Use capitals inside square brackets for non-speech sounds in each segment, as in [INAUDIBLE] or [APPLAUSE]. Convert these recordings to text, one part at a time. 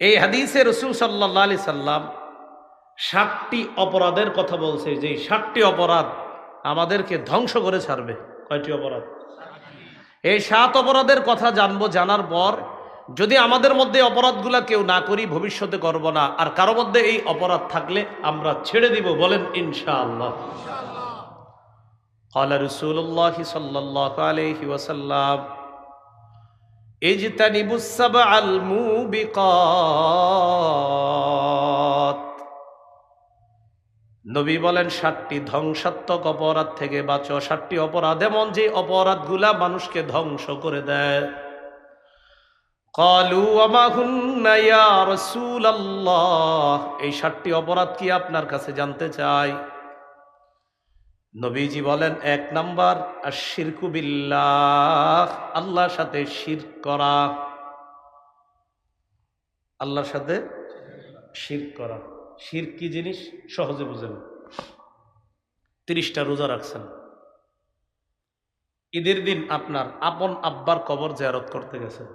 এই হাদিসে রসুল সাল্লাহ আলি সাল্লাম ষাটটি অপরাধের কথা বলছে যে এই ষাটটি অপরাধ আমাদেরকে ধ্বংস করে ছাড়বে কয়টি অপরাধ এই সাত অপরাধের কথা জানবো জানার পর যদি আমাদের মধ্যে অপরাধগুলা কেউ না করি ভবিষ্যতে করব না আর কারো মধ্যে এই অপরাধ থাকলে আমরা ছেড়ে দিব বলেন ইনশাআল্লাহ قال رسول الله صلى الله عليه وسلم اجتنبوا السبع الموبقات নবী বলেন, সাতটি ধ্বংসাত্মক অপরাধ থেকে বাঁচো। সাতটি অপরাধ এমন যে অপরাধগুলা মানুষকে ধ্বংস করে দেয়। এই সাতটি অপরাধ কি আপনার কাছে জানতে চাই? নবীজি বলেন, এক নাম্বার আর শিরকু বিল্লাহ, আল্লাহর সাথে শির করা। আল্লাহর সাথে শির করা। শির কি জিনিস? সহজে বুঝেন। তিরিশটা রোজা রাখছেন। ঈদের দিন আপনার আপন আব্বার কবর জেয়ারত করতে গেছেন।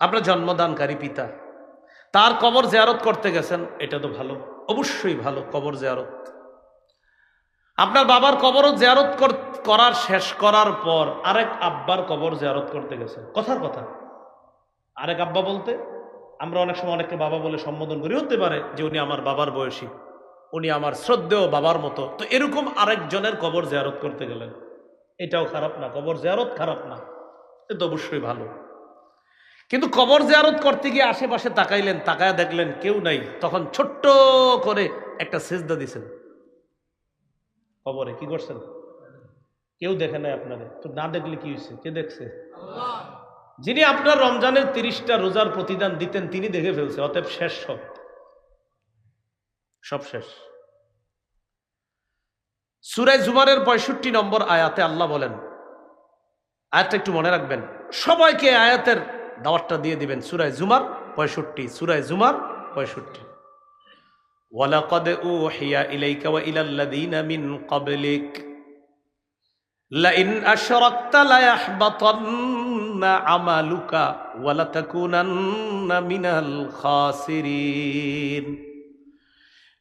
আপনার জন্মদানকারী পিতা, তার কবর জেয়ারত করতে গেছেন, এটা তো ভালো। অবশ্যই ভালো কবর জেয়ারত। আপনার বাবার কবরও জেয়ারত করার শেষ করার পর আরেক আব্বার কবর জেয়ারত করতে গেছেন কথার কথা। আরেক আব্বা বলতে, আমরা অনেক সময় অনেককে বাবা বলে সম্বোধন করি। হতে পারে যে উনি আমার বাবার বয়সী, উনি আমার শ্রদ্ধেয় বাবার মতো। তো এরকম আরেকজনের কবর জেয়ারত করতে গেলেন। এটাও খারাপ না, কবর জেয়ারত খারাপ না। এ তো অবশ্যই ভালো। কিন্তু কবর জেয়ারত করতে গিয়ে আশেপাশে তাকাইলেন, তাকায় দেখলেন কেউ নাই। তখন ছোট্ট করে একটা সেজদা দিছেন। কবরে, কি করছেন? কেউ দেখে নাই আপনারে। তো না দেখলে কি হয়েছে কে দেখছে? যিনি আপনার রমজানের তিরিশটা রোজার প্রতিদান দিতেন, তিনি দেখে ফেলছে। অতএব শেষ সব। সব শেষ। সুরাই জুমারের পঁয়ষট্টি নম্বর আয়াতে আল্লাহ বলেন, আয়াতটা একটু মনে রাখবেন। সবাইকে আয়াতের দাওয়াতটা দিয়ে দিবেন। সুরায় জুমার পঁয়ষট্টি, সুরায় জুমার পঁয়ষট্টি। ওয়ালাকদ উহিয়া ইলাইকা ওয়া ইলাল্লাযীনা মিন ক্বাবলিক। লাইন আমালুকা ওয়া লাতাকুনান্না মিনাল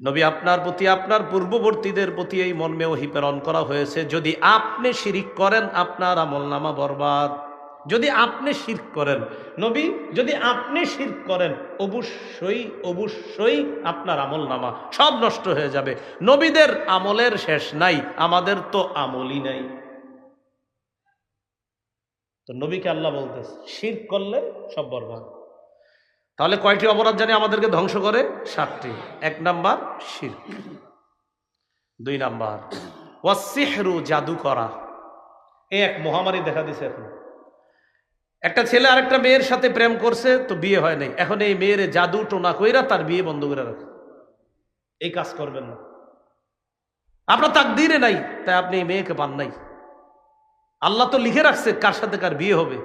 নবী আপনার প্রতি, আপনার পূর্ববর্তীদের প্রতি এই মর্মে ওহি প্রেরণ করা হয়েছে, যদি আপনি শিরিক করেন, আপনার আমলনামা বরবাদ। যদি আপনি শির্ক করেন, নবী, যদি আপনি শির্ক করেন, অবশ্যই অবশ্যই আপনার আমল নামা সব নষ্ট হয়ে যাবে। নবীদের আমলের শেষ নাই, আমাদের তো আমলই নাই। তো নবীকে আল্লাহ বলতেছে, শির্ক করলে সব বরবাদ। তাহলে কয়টি অপরাধ জানি আমাদেরকে ধ্বংস করে? সাতটি। এক নাম্বার, শির্ক। দুই নাম্বার ওয়াসিহরু জাদু করা। এই এক মহামারী দেখা দিছে এখন। একটা ছেলে আরেকটা মেয়ের সাথে প্রেম করছে, তো বিয়ে হয় নাই। এখন এই মেয়ের জাদু টোনা কইরা তার বিয়ে বন্ধ করে রাখে। এই কাজ করবেন না। আপনার তাকদিরে নাই, তাই আপনি এই মেয়েকে পান নাই। আল্লাহ তো লিখে রাখছে কার সাথে কার বিয়ে হবে।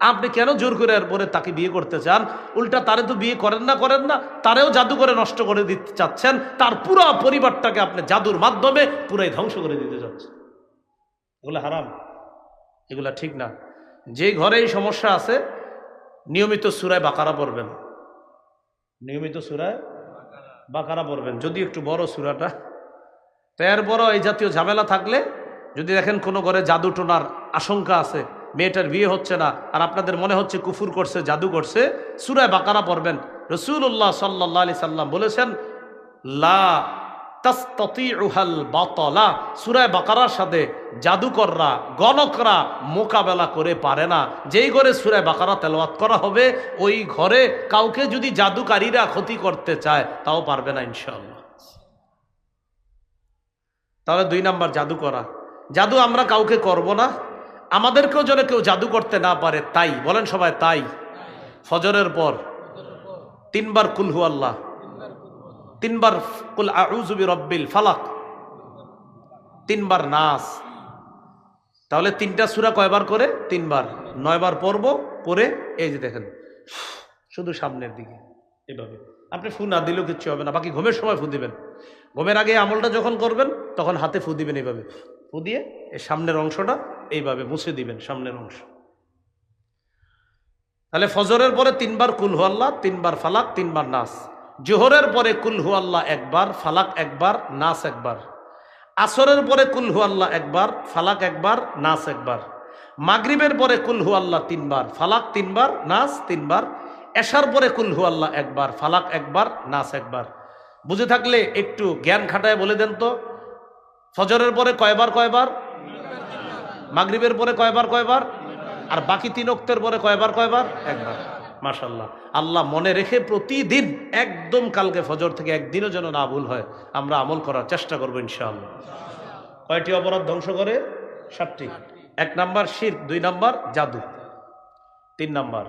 আপনি কেন জোর করে আর পরে তাকে বিয়ে করতে চান? উল্টা তারে তো বিয়ে করেন না করেন না, তারেও জাদু করে নষ্ট করে দিতে চাচ্ছেন। তার পুরো পরিবারটাকে আপনি জাদুর মাধ্যমে পুরাই ধ্বংস করে দিতে চাচ্ছেন। এগুলো হারাম। এগুলা ঠিক না। যে ঘরে এই সমস্যা আছে, নিয়মিত সুরায় বাকারা পড়বেন। নিয়মিত সুরায় বাকারা পড়বেন, যদি একটু বড় সুরাটা। তো এর বড় এই জাতীয় ঝামেলা থাকলে, যদি দেখেন কোনো ঘরে জাদু টোনার আশঙ্কা আছে, মেয়েটার বিয়ে হচ্ছে না, আর আপনাদের মনে হচ্ছে কুফুর করছে, জাদু করছে, সুরায় বাকারা পড়বেন। রসুল্লাহ সাল্লাহ আলি সাল্লাম বলেছেন, লা বাতলা। সুরায় বাকারার সাথে জাদুকররা, গণকরা মোকাবেলা করে পারে না। যেই ঘরে সুরায় বাকারা তেলাওয়াত করা হবে, ওই ঘরে কাউকে যদি জাদুকারীরা ক্ষতি করতে চায়, তাও পারবে না ইনশাল্লাহ তাহলে দুই নাম্বার জাদু করা। জাদু আমরা কাউকে করব না, আমাদেরকেও যেন কেউ জাদু করতে না পারে, তাই। বলেন সবাই, তাই। ফজরের পর। তিনবার কুলহু আল্লাহ তিনবার কুল আউজুবি রব্বিল ফালাক। তিনবার নাস। তাহলে তিনটা সুরা কয়বার করে? তিনবার। নয়বার পড়ব পরে এই যে দেখেন, শুধু সামনের দিকে। এভাবে। আপনি ফু না দিলেও কিচ্ছু হবে না, বাকি ঘুমের সময় ফু দিবেন। ঘুমের আগে আমলটা যখন করবেন, তখন হাতে ফু দিবেন এইভাবে। ফু দিয়ে এই সামনের অংশটা এইভাবে মুছে দিবেন, সামনের অংশ। তাহলে ফজরের পরে তিনবার কুলহু আল্লাহ তিনবার ফালাক, তিনবার নাস। জোহরের পরে কুলহু আল্লাহ একবার, ফালাক একবার, নাস একবার। আসরের পরে কুলহু আল্লাহ একবার, ফালাক একবার, নাস একবার। মাগরিবের পরে কুলহু আল্লাহ তিনবার, ফালাক তিনবার, নাস তিনবার। এশার পরে কুলহু আল্লাহ একবার, ফালাক একবার, নাস একবার। বুঝে থাকলে একটু জ্ঞান খাটায় বলে দেন তো। ফজরের পরে কয়বার কয়বার? মাগরিবের পরে কয়বার কয়বার? আর বাকি তিন অক্তের পরে কয়বার কয়বার? একবার। মাশাল্লাহ আল্লাহ মনে রেখে প্রতিদিন, একদম কালকে ফজর থেকে একদিনও যেন না ভুল হয়, আমরা আমল করার চেষ্টা করব ইনশাআল্লাহ। কয়টি অপরাধ ধ্বংস করে? সাতটি। এক নাম্বার শির দুই নাম্বার জাদু। তিন নাম্বার,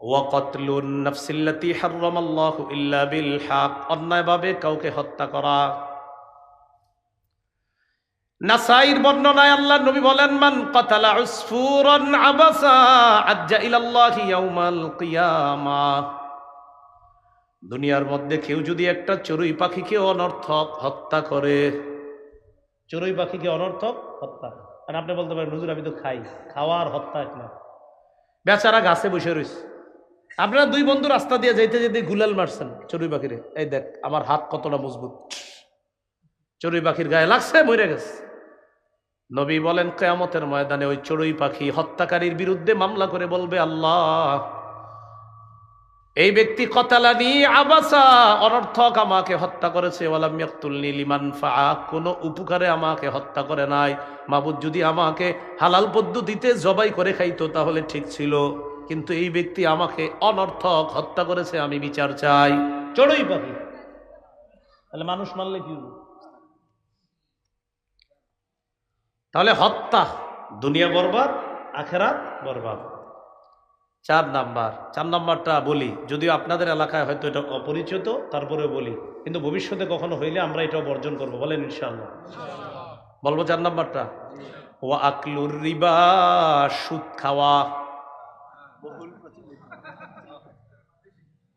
ওয়াকতলুন নফসিল্লাতি হাররামাল্লাহু ইল্লা বিল হক। অন্যায়ভাবে কাউকে হত্যা করা নাসাইর বর্ণনায় আল্লাহ নবী বলেন, মান কাতালা উসফুরান আবাসা আজ্জা ইলাল্লাহি ইয়াউমাল কিয়ামা। দুনিয়ার মধ্যে কেউ যদি একটা চড়ুই পাখিকে অনর্থক হত্যা করে, চড়ুই পাখিকে অনর্থক হত্যা আর আপনি বলতে পারেন, হুজুর, আমি তো খাই, খাওয়ার হত্যা এক না। বেচারা গাছে বসে রয়েছে আপনারা দুই বন্ধু রাস্তা দিয়ে যাইতে যেতে গুলাল মারছেন চড়ুই পাখিরে। এই দেখ, আমার হাত কতটা মজবুত। চড়ুই পাখির গায়ে লাগছে, মরে গেছে। নবী বলেন, কেয়ামতের ময়দানে ওই চড়ুই পাখি হত্যাকারীর বিরুদ্ধে মামলা করে বলবে, আল্লাহ, এই ব্যক্তি কতালানি আবাসা, অনর্থক আমাকে হত্যা করেছে কোনো উপকারে আমাকে হত্যা করে নাই। মাবুদ যদি আমাকে হালাল পদ্ধতিতে জবাই করে খাইতো, তাহলে ঠিক ছিল। কিন্তু এই ব্যক্তি আমাকে অনর্থক হত্যা করেছে, আমি বিচার চাই। চড়ুই পাখি। তাহলে মানুষ মারলে কি তাহলে হত্যা, দুনিয়া বরবাদ, আখেরাত বরবাদ। চার নাম্বার, চার নাম্বারটা বলি, যদিও আপনাদের এলাকায় হয়তো এটা অপরিচিত, তারপরেও বলি, কিন্তু ভবিষ্যতে কখনো হইলে আমরা এটাও বর্জন করব, বলেন ইনশাআল্লাহ। বলব চার নাম্বারটা ও আকলুর রিবা, সুদ খাওয়া।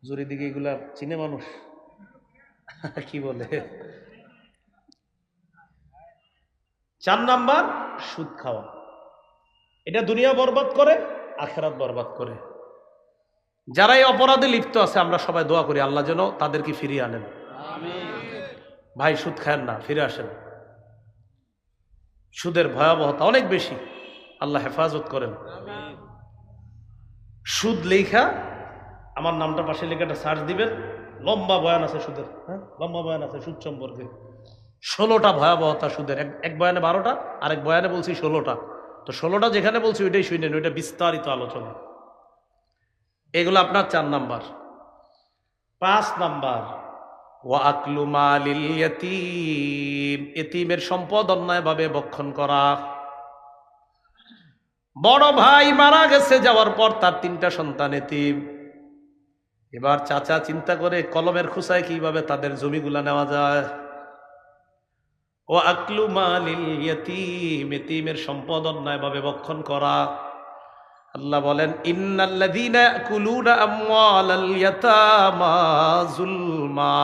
জুরি দিকে এগুলা চিনে মানুষ? [LAUGHS] কি বলে? চার নাম্বার, সুদ খাওয়া। এটা দুনিয়া বরবাদ করে, আখেরাত বরবাদ করে। যারা এই অপরাধে লিপ্ত আছে, আমরা সবাই দোয়া করি, আল্লাহ যেন তাদেরকে ফিরিয়ে আনেন। ভাই, সুদ খায়েন না, ফিরে আসেন। সুদের ভয়াবহতা অনেক বেশি। আল্লাহ হেফাজত করেন। সুদ লেখা আমার নামটা পাশে লেখাটা সার্চ দিবেন। লম্বা বয়ান আছে সুদের হ্যাঁ? লম্বা বয়ান আছে সুদ সম্পর্কে। ষোলোটা ভয়াবহতা সুদের। এক বয়ানে বারোটা আর এক বয়ানে বলছি ষোলোটা। তো ষোলোটা যেখানে বলছি ওইটাই শুনেন ওইটা বিস্তারিত আলোচনা। এগুলো আপনার চার নাম্বার। পাঁচ নাম্বার এতিমের সম্পদ অন্যায়ভাবে বক্ষণ করা। বড় ভাই মারা গেছে, যাওয়ার পর তার তিনটা সন্তান এতিম। এবার চাচা চিন্তা করে কলমের খুসায় কীভাবে তাদের জমিগুলা নেওয়া যায়? ও আকলু মালিল ইয়াতীম, এতিমের সম্পদ অন্যায়ভাবে বক্ষণ করা। আল্লাহ বলেন, ইন্নাল্লাযীনা ইয়াকুলুনা আমওয়ালাল ইয়াতামা যুলমা।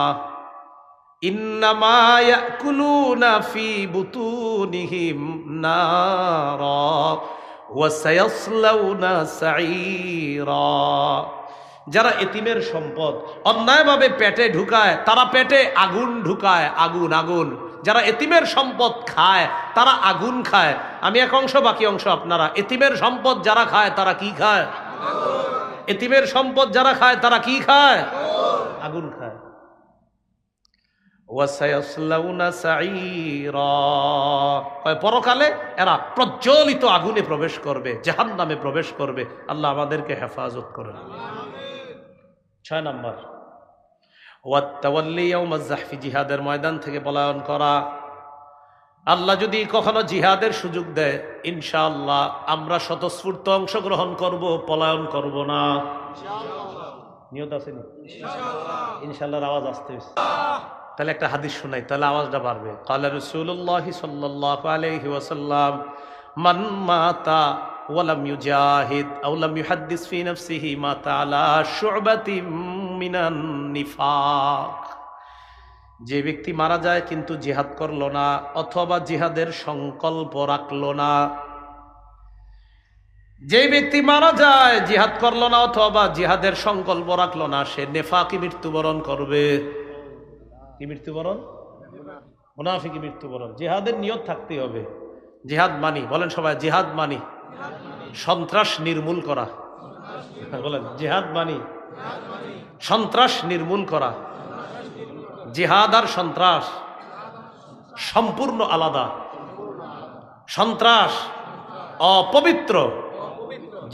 ইন্নামা ইয়াকুলুনা ফি বুতুনিহিম নারা ওয়া সায়াসলাউনা সাঈরা। যারা এতিমের সম্পদ অন্যায়ভাবে পেটে ঢুকায়, তারা পেটে আগুন ঢুকায়, আগুন আগুন। যারা এতিমের সম্পদ খায়, তারা আগুন খায়। আমি এক অংশ, বাকি অংশ আপনারা। এতিমের সম্পদ যারা খায়, তারা কি খায়? এতিমের সম্পদ যারা খায়, তারা কি খায়? আগুন খায়। পরকালে এরা প্রজ্বলিত আগুনে প্রবেশ করবে, জাহান্নামে প্রবেশ করবে। আল্লাহ আমাদেরকে হেফাজত করেন। ছয় নম্বর। ওয়াত্তাওয়াল্লি ইয়াউমাজ জাহফি জিহাদের ময়দান থেকে পলায়ন করা। আল্লাহ যদি কখনো জিহাদের সুযোগ দেয় ইনশাআল্লাহ আমরা স্বতঃস্ফূর্ত অংশগ্রহণ করব পলায়ন করব না। নিয়ত আছে নি? ইনশাআল্লাহর আওয়াজ আসতে। তাহলে একটা হাদিস শোনাই তাহলে আওয়াজটা বাড়বে। কালা রসুল্লাহ সাল্লাল্লাহু আলাইহি ওয়াসাল্লাম মান মাতা ওয়ালাম ইউজাহিদ আও লাম ইউহাদ্দিস ফি নাফসিহি মাতা আলা শু'বাতিম নিফাক। যে ব্যক্তি মারা যায় কিন্তু জিহাদ করল না, অথবা জিহাদের সংকল্প রাখল না। যে ব্যক্তি মারা যায়, জিহাদ করল না, অথবা জিহাদের সংকল্প রাখল না, সে নেফাকি মৃত্যুবরণ করবে। কি মৃত্যুবরণ? মুনাফিকি মৃত্যুবরণ। জিহাদের নিয়ত থাকতে হবে। জিহাদ মানি, বলেন সবাই, জিহাদ মানি। সন্ত্রাস নির্মূল করা। বলেন, জিহাদ মানি। সন্ত্রাস নির্মূল করা, জিহাদ আর সন্ত্রাস সম্পূর্ণ আলাদা। সন্ত্রাস অপবিত্র,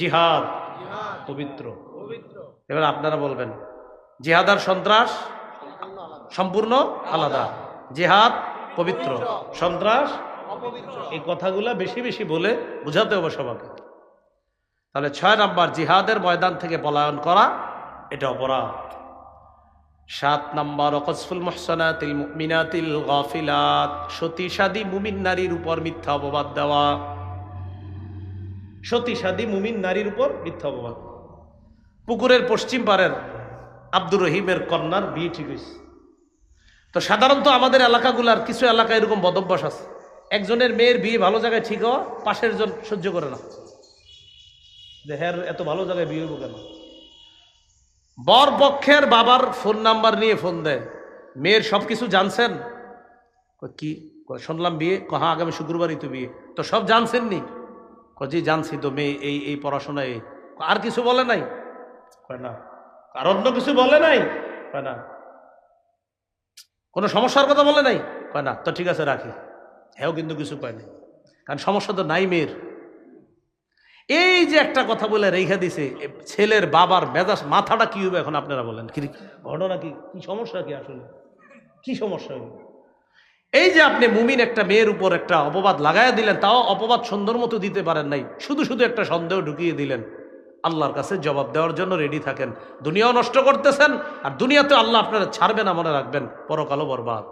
জিহাদ পবিত্র। এবার আপনারা বলবেন, জিহাদ আর সন্ত্রাস সম্পূর্ণ আলাদা, জিহাদ পবিত্র, সন্ত্রাস এই কথাগুলো বেশি বেশি বলে বুঝাতে হবে সবাইকে। তাহলে ছয় নাম্বার, জিহাদের ময়দান থেকে পলায়ন করা এটা অপরাধ। সাত নাম্বার, অকসফুল মোহসনাতিল মিনাতিল গফিলাত। সতীসাদী মুমিন নারীর উপর মিথ্যা অপবাদ দেওয়া। সতীসাদী মুমিন নারীর উপর মিথ্যা অপবাদ। পুকুরের পশ্চিম পারের আব্দুর রহিমের কন্যার বিয়ে ঠিক হয়েছে। তো সাধারণত আমাদের এলাকাগুলার কিছু এলাকা এরকম বদভ্যাস আছে। একজনের মেয়ের বিয়ে ভালো জায়গায় ঠিক হওয়া, পাশের জন সহ্য করে না। যে হ্যাঁ এত ভালো জায়গায় বিয়ে হইব কেন? বর পক্ষের বাবার ফোন নাম্বার নিয়ে ফোন দেয়। মেয়ের সব কিছু জানছেন কি? শুনলাম বিয়ে। কহা আগামী শুক্রবারই তো বিয়ে। তো সব জানছেন নি জি, জানছি তো মেয়ে, এই এই পড়াশোনায়। আর কিছু বলে নাই? কয়, না। আর অন্য কিছু বলে নাই? কয়, না। কোনো সমস্যার কথা বলে নাই? কয়, না। তো ঠিক আছে, রাখি। হ্যাঁ কিন্তু কিছু কয় নাই। কারণ সমস্যা তো নাই মেয়ের। এই যে একটা কথা বলে রেখে দিছে ছেলের বাবার মেজাজ মাথাটা কি হবে এখন আপনারা বলেন? কি ঘটনা কি? কি সমস্যা কি আসলে? কি সমস্যা এই যে আপনি মুমিন একটা মেয়ের উপর একটা অপবাদ লাগাইয়া দিলেন, তাও অপবাদ সুন্দর মতো দিতে পারেন নাই। শুধু শুধু একটা সন্দেহ ঢুকিয়ে দিলেন। আল্লাহর কাছে জবাব দেওয়ার জন্য রেডি থাকেন। দুনিয়াও নষ্ট করতেছেন, আর দুনিয়াতে আল্লাহ আপনারা ছাড়বে না মনে রাখবেন। পরকালও বরবাদ।